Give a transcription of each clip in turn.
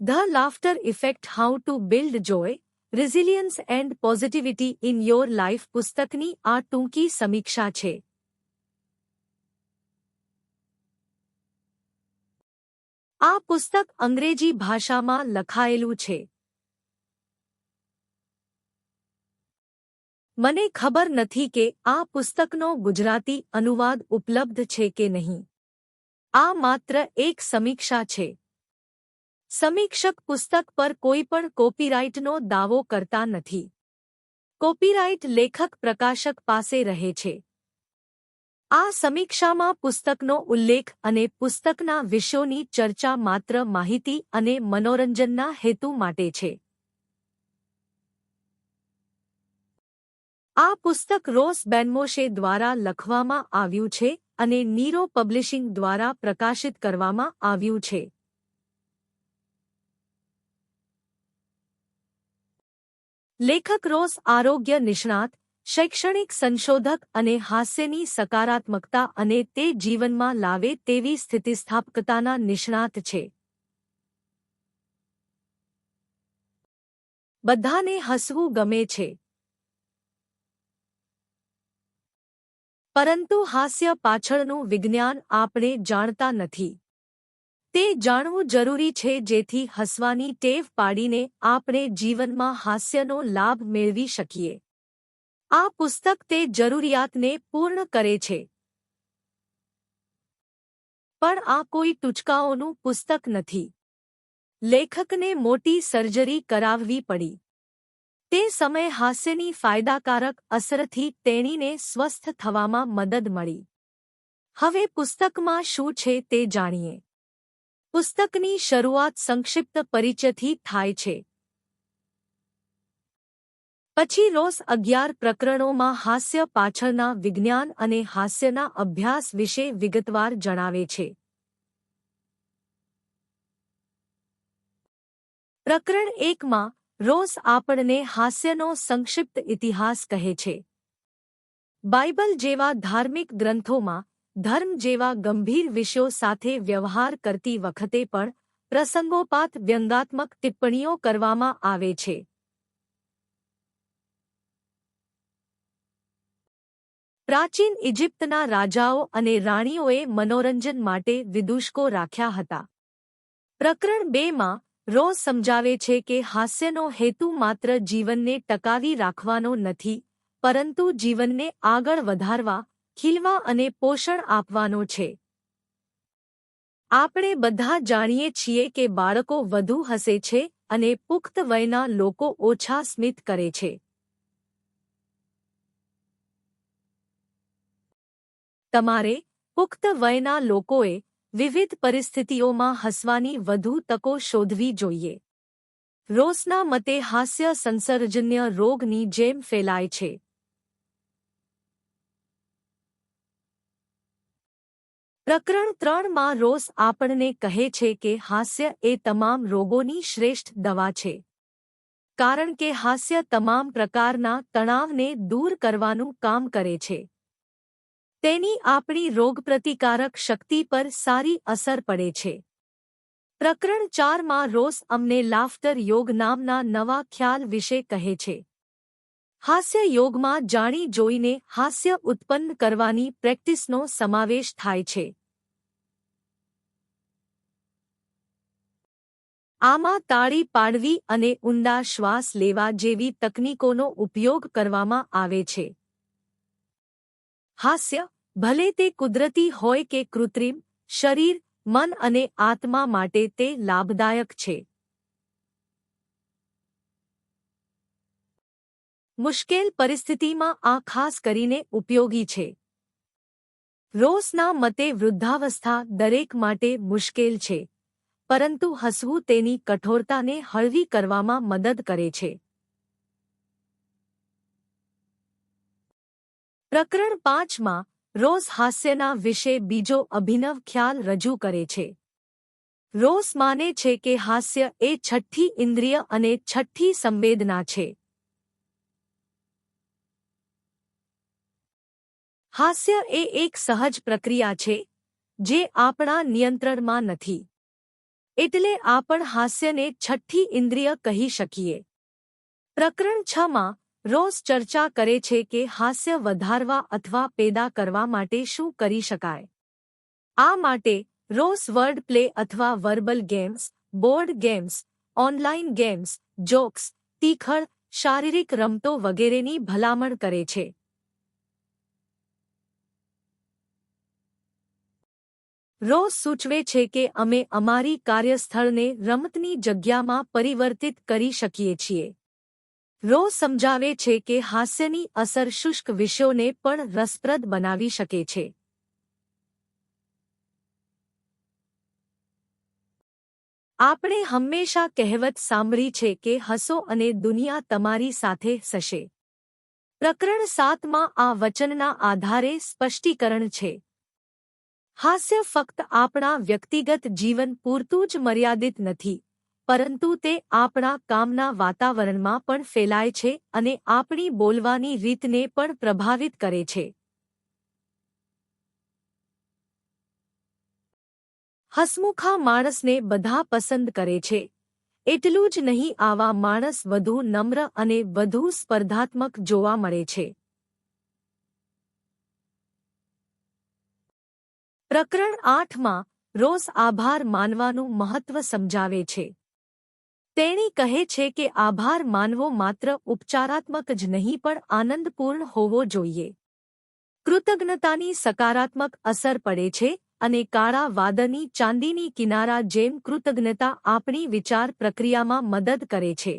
The laughter effect how to build joy resilience and positivity in your life પુસ્તકની આ ટૂંકી સમીક્ષા છે આ પુસ્તક અંગ્રેજી ભાષામાં લખાયેલું છે મને ખબર નથી કે આ પુસ્તકનો ગુજરાતી અનુવાદ ઉપલબ્ધ છે કે નહીં આ માત્ર એક સમીક્ષા છે સમીક્ષક પુસ્તક પર કોઈ પણ કોપીરાઇટનો દાવો કરતા નથી. કોપીરાઇટ લેખક પ્રકાશક પાસે રહે છે. આ સમીક્ષામાં પુસ્તકનો ઉલ્લેખ અને પુસ્તકના વિષયોની ચર્ચા માત્ર માહિતી અને મનોરંજનના હેતુ માટે છે. આ પુસ્તક રોસ બેનમોશે દ્વારા લખવામાં આવ્યું છે અને નીરો પબ્લિશિંગ દ્વારા પ્રકાશિત કરવામાં આવ્યું છે. લેખક રોસ આરોગ્ય નિષ્ણાત, શૈક્ષણિક સંશોધક અને હાસ્યની સકારાત્મકતા અને તે જીવનમાં લાવે તેવી સ્થિતિસ્થાપકતાના નિષ્ણાત છે. બધાને હસવું ગમે છે. પરંતુ હાસ્ય પાછળનું વિજ્ઞાન આપણે જાણતા નથી. તે જાણવું જરૂરી છે જેથી હસવાની ટેવ પાડીને આપણે જીવનમાં હાસ્યનો લાભ મેળવી શકીએ. આ પુસ્તક તે જરૂરિયાતને પૂર્ણ કરે છે. પણ આ કોઈ ટૂચકાઓનું પુસ્તક નથી. લેખકને મોટી સર્જરી કરાવવી પડી. તે સમયે હાસ્યની ફાયદાકારક અસરથી તેણીને સ્વસ્થ થવામાં મદદ મળી. હવે પુસ્તકમાં શું છે તે જાણીએ. પુસ્તકની શરૂઆત સંક્ષિપ્ત પરિચયથી થાય છે. પછી રોસ અગિયાર પ્રકરણોમાં હાસ્ય પાછળના વિજ્ઞાન અને હાસ્યના અભ્યાસ વિશે વિગતવાર જણાવે છે. પ્રકરણ એકમાં રોસ આપણને હાસ્યનો સંક્ષિપ્ત ઇતિહાસ કહે છે. બાઇબલ જેવા ધાર્મિક ગ્રંથોમાં ધર્મ જેવા ગંભીર વિષયો સાથે વ્યવહાર કરતી વખતે પણ પ્રસંગોપાત વ્યંગાત્મક ટિપ્પણીઓ કરવામાં આવે છે. પ્રાચીન ઇજિપ્તના રાજાઓ અને રાણીઓએ મનોરંજન માટે વિદુષકો રાખ્યા હતા. પ્રકરણ બેમાં રોઝ સમજાવે છે કે હાસ્યનો હેતુ માત્ર જીવનને ટકાવી રાખવાનો નથી, પરંતુ જીવનને આગળ વધારવા ખીલવા અને પોષણ આપવાનો છે. આપણે બધા જાણીએ છીએ કે બાળકો વધુ હસે છે અને પુખ્ત વયના લોકો ઓછા સ્મિત કરે છે. તમારે પુખ્ત વયના લોકોએ વિવિધ પરિસ્થિતિઓમાં હસવાની વધુ તકો શોધવી જોઈએ. રોસના મતે હાસ્ય સંસર્જન્ય રોગની જેમ ફેલાય છે. પ્રકરણ ત્રણમાં રોસ આપણને કહે છે કે હાસ્ય એ તમામ રોગોની શ્રેષ્ઠ દવા છે. કારણ કે હાસ્ય તમામ પ્રકારના તણાવને દૂર કરવાનું કામ કરે છે. તેની આપણી રોગપ્રતિકારક શક્તિ પર સારી અસર પડે છે. પ્રકરણ ચારમાં રોસ અમને લાફ્ટર યોગ નામના નવા ખ્યાલ વિશે કહે છે. હાસ્ય યોગમાં જાણી જોઈને હાસ્ય ઉત્પન્ન કરવાની પ્રેક્ટિસનો સમાવેશ થાય છે. આમાં તાળી પાડવી અને ઊંડા શ્વાસ લેવા જેવી તકનીકોનો ઉપયોગ કરવામાં આવે છે. હાસ્ય, ભલે તે કુદરતી હોય કે કૃત્રિમ, શરીર, મન અને આત્મા માટે તે લાભદાયક છે. મુશ્કેલ પરિસ્થિતિમાં આ ખાસ કરીને ઉપયોગી છે. રોસના મતે વૃદ્ધાવસ્થા દરેક માટે મુશ્કેલ છે. પરંતુ હસવું તેની કઠોરતાને હળવી કરવામાં મદદ કરે છે. પ્રકરણ પાંચમાં રોઝ હાસ્યના વિશે બીજો અભિનવ ખ્યાલ રજૂ કરે છે. રોસ માને છે કે હાસ્ય એ છઠ્ઠી ઇન્દ્રિય અને છઠ્ઠી સંવેદના છે. હાસ્ય એ એક સહજ પ્રક્રિયા છે, જે આપણા નિયંત્રણમાં નથી. એટલે આ પણ હાસ્યને છઠ્ઠી ઇન્દ્રિય કહી શકીએ. પ્રકરણ છમાં રોઝ ચર્ચા કરે છે કે હાસ્ય વધારવા અથવા પેદા કરવા માટે શું કરી શકાય. આ માટે રોઝ વર્ડ પ્લે અથવા verbal games, board games online games, jokes, તીખળ, શારીરિક રમતો વગેરેની ભલામણ કરે છે. રોઝ સૂચવે છે કે અમે અમારી કાર્યસ્થળને રમતની જગ્યામાં પરિવર્તિત કરી શકીએ છીએ. રોઝ સમજાવે છે કે હાસ્યની અસર શુષ્ક વિષયોને પણ રસપ્રદ બનાવી શકે છે. આપણે હંમેશા કહેવત સાંભળી છે કે હસો અને દુનિયા તમારી સાથે હશે પ્રકરણ સાતમાં આ વચનના આધારે સ્પષ્ટીકરણ છે. હાસ્ય ફક્ત આપણા વ્યક્તિગત જીવન પૂરતું જ મર્યાદિત નથી, પરંતુ તે આપણા કામના વાતાવરણમાં પણ ફેલાય છે અને આપણી બોલવાની રીતને પણ પ્રભાવિત કરે છે. હસમુખા માણસને બધા પસંદ કરે છે. એટલું જ નહીં, આવા માણસ વધુ નમ્ર અને વધુ સ્પર્ધાત્મક જોવા મળે છે. પ્રકરણ આઠમાં રોઝ આભાર માનવાનું મહત્વ સમજાવે છે. તેણી કહે છે કે આભાર માનવો માત્ર ઉપચારાત્મક જ નહીં પણ આનંદપૂર્ણ હોવો જોઈએ. કૃતજ્ઞતાની સકારાત્મક અસર પડે છે અને કાળા વાદની ચાંદીની કિનારા જેમ કૃતજ્ઞતા આપણી વિચાર પ્રક્રિયામાં મદદ કરે છે.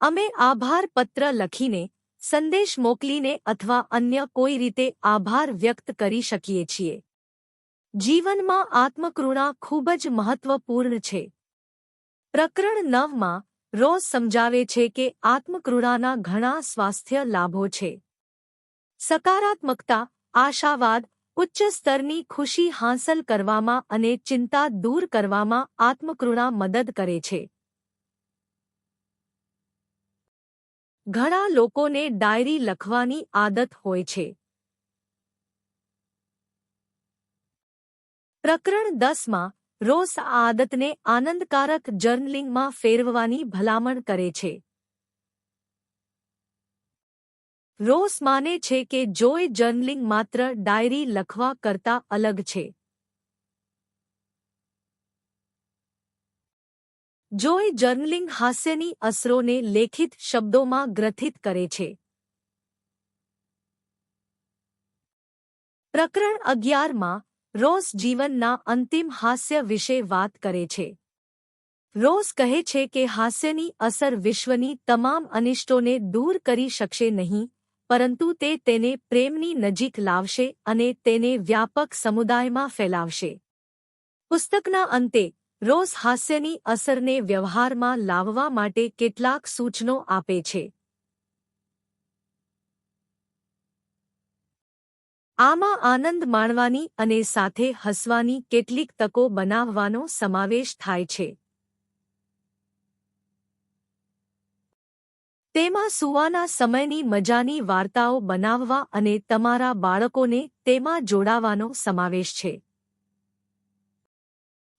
અમે આભાર પત્ર લખીને સંદેશ મોકલીને અથવા અન્ય કોઈ રીતે આભાર વ્યક્ત કરી શકીએ છીએ. જીવનમાં આત્મકૃણા ખૂબ જ મહત્વપૂર્ણ છે. પ્રકરણ નવમાં રોઝ સમજાવે છે કે આત્મકૃણાના ઘણા સ્વાસ્થ્ય લાભો છે. સકારાત્મકતા, આશાવાદ, ઉચ્ચ સ્તરની ખુશી હાંસલ કરવામાં અને ચિંતા દૂર કરવામાં આત્મકૃણા મદદ કરે છે. ઘણા લોકોને ડાયરી લખવાની આદત હોય છે. પ્રકરણ દસમાં રોસ આ આદતને આનંદકારક જર્નલિંગમાં ફેરવવાની ભલામણ કરે છે. રોસ માને છે કે જોય જર્નલિંગ માત્ર ડાયરી લખવા કરતા અલગ છે. જોય જર્નલિંગ હાસ્યની અસરોને લેખિત શબ્દોમાં ગ્રથિત કરે છે. પ્રકરણ અગિયારમાં રોઝ જીવનના અંતિમ હાસ્ય વિશે વાત કરે છે. રોઝ કહે છે કે હાસ્યની અસર વિશ્વની તમામ અનિષ્ટોને દૂર કરી શકશે નહીં, પરંતુ તે તેને પ્રેમની નજીક લાવશે અને તેને વ્યાપક સમુદાયમાં ફેલાવશે. પુસ્તકના અંતે રોઝ હાસ્યની અસરને વ્યવહારમાં લાવવા માટે કેટલાક સૂચનો આપે છે. આમાં આનંદ માણવાની અને સાથે હસવાની કેટલીક તકો બનાવવાનો સમાવેશ થાય છે. તેમાં સુવાના સમયની મજાની વાર્તાઓ બનાવવા અને તમારા બાળકોને તેમાં જોડાવાનો સમાવેશ છે.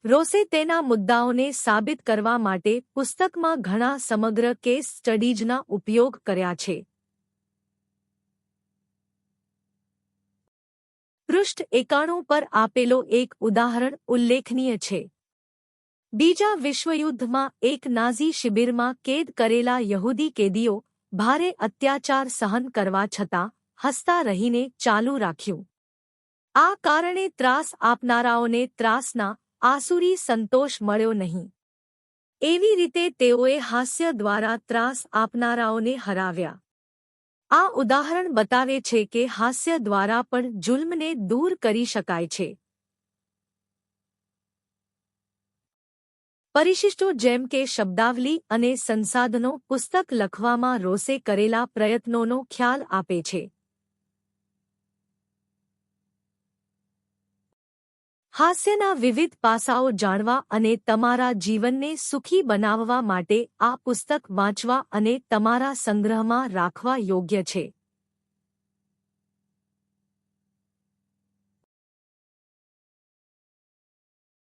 રોસે તેના મુદ્દાઓને સાબિત કરવા માટે પુસ્તકમાં ઘણા સમગ્ર કેસ સ્ટડીઝના ઉપયોગ કર્યા છે. પૃષ્ઠ એકાણું પર આપેલો એક ઉદાહરણ ઉલ્લેખનીય છે. બીજા વિશ્વયુદ્ધમાં એક નાઝી શિબિરમાં કેદ કરેલા યહૂદી કેદીઓ ભારે અત્યાચાર સહન કરવા છતાં હસતા રહીને ચાલુ રાખ્યું. આ કારણે ત્રાસ આપનારાઓને ત્રાસના આસુરી સંતોષ મળ્યો નહીં. એવી રીતે તેઓએ હાસ્ય દ્વારા ત્રાસ આપનારાઓને હરાવ્યા. આ ઉદાહરણ બતાવે છે કે હાસ્ય દ્વારા પણ જુલ્મને દૂર કરી શકાય છે. પરિશિષ્ટો જેમ કે શબ્દાવલી અને સંસાધનો પુસ્તક લખવામાં રોસે કરેલા પ્રયત્નોનો ખ્યાલ આપે છે. હાસ્યના વિવિધ પાસાઓ જાણવા અને તમારા જીવનને સુખી બનાવવા માટે આ પુસ્તક વાંચવા અને તમારા સંગ્રહમાં રાખવા યોગ્ય છે.